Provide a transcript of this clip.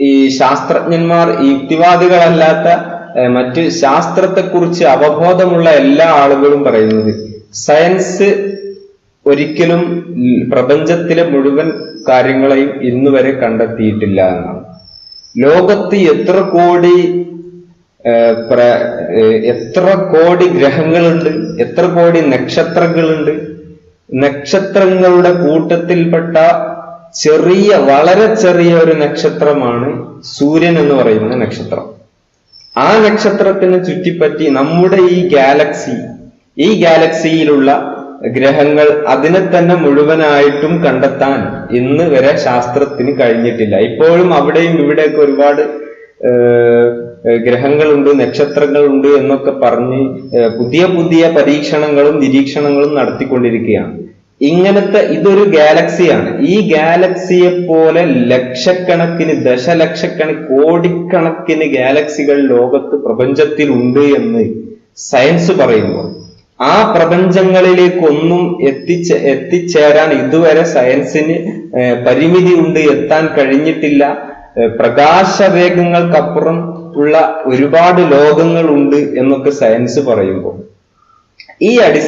ഈ ശാസ്ത്രജ്ഞന്മാർ യുക്തിവാദികളല്ലാത്ത മറ്റ് ശാസ്ത്രത്തെക്കുറിച്ച് അവബോധമുള്ള എല്ലാ ആളുകളും പറയുന്നത് സയൻസ് ഒരിക്കലും പ്രപഞ്ചത്തിലെ മുഴുവൻ കാര്യങ്ങളെയും ഇന്ന് വരെ കണ്ടെത്തിയിട്ടില്ല എന്നാണ്. ലോകത്ത് എത്ര കോടി എത്ര കോടി ഗ്രഹങ്ങളുണ്ട് എത്ര കോടി നക്ഷത്രങ്ങളുണ്ട് നക്ഷത്രങ്ങളുടെ കൂട്ടത്തിൽപ്പെട്ട ചെറിയ വളരെ ചെറിയ ഒരു നക്ഷത്രമാണ് സൂര്യൻ എന്ന് പറയുന്ന നക്ഷത്രം. ആ നക്ഷത്രത്തിന് ചുറ്റിപ്പറ്റി നമ്മുടെ ഈ ഗാലക്സി ഈ ഗാലക്സിയിലുള്ള ഗ്രഹങ്ങൾ അതിനെ തന്നെ മുഴുവനായിട്ടും കണ്ടെത്താൻ ഇന്ന് വരെ ശാസ്ത്രത്തിന് കഴിഞ്ഞിട്ടില്ല. ഇപ്പോഴും അവിടെയും ഇവിടെയൊക്കെ ഒരുപാട് ഗ്രഹങ്ങളുണ്ട് നക്ഷത്രങ്ങളുണ്ട് എന്നൊക്കെ പറഞ്ഞ് പുതിയ പുതിയ പരീക്ഷണങ്ങളും നിരീക്ഷണങ്ങളും നടത്തിക്കൊണ്ടിരിക്കുകയാണ്. ഇങ്ങനത്തെ ഇതൊരു ഗാലക്സിയാണ്. ഈ ഗാലക്സിയെ പോലെ ലക്ഷക്കണക്കിന് ദശലക്ഷക്കണക്കിന് കോടിക്കണക്കിന് ഗാലക്സികൾ ലോകത്ത് പ്രപഞ്ചത്തിൽ ഉണ്ട് എന്ന് സയൻസ് പറയുമ്പോൾ ആ പ്രപഞ്ചങ്ങളിലേക്കൊന്നും എത്തിച്ച എത്തിച്ചേരാൻ ഇതുവരെ സയൻസിന് പരിമിതി ഉണ്ട് എത്താൻ കഴിഞ്ഞിട്ടില്ല. പ്രകാശവേഗങ്ങൾക്കപ്പുറം ഉള്ള ഒരുപാട് ലോകങ്ങളുണ്ട് എന്നൊക്കെ സയൻസ് പറയുമ്പോൾ ഈ അടിസ്ഥാന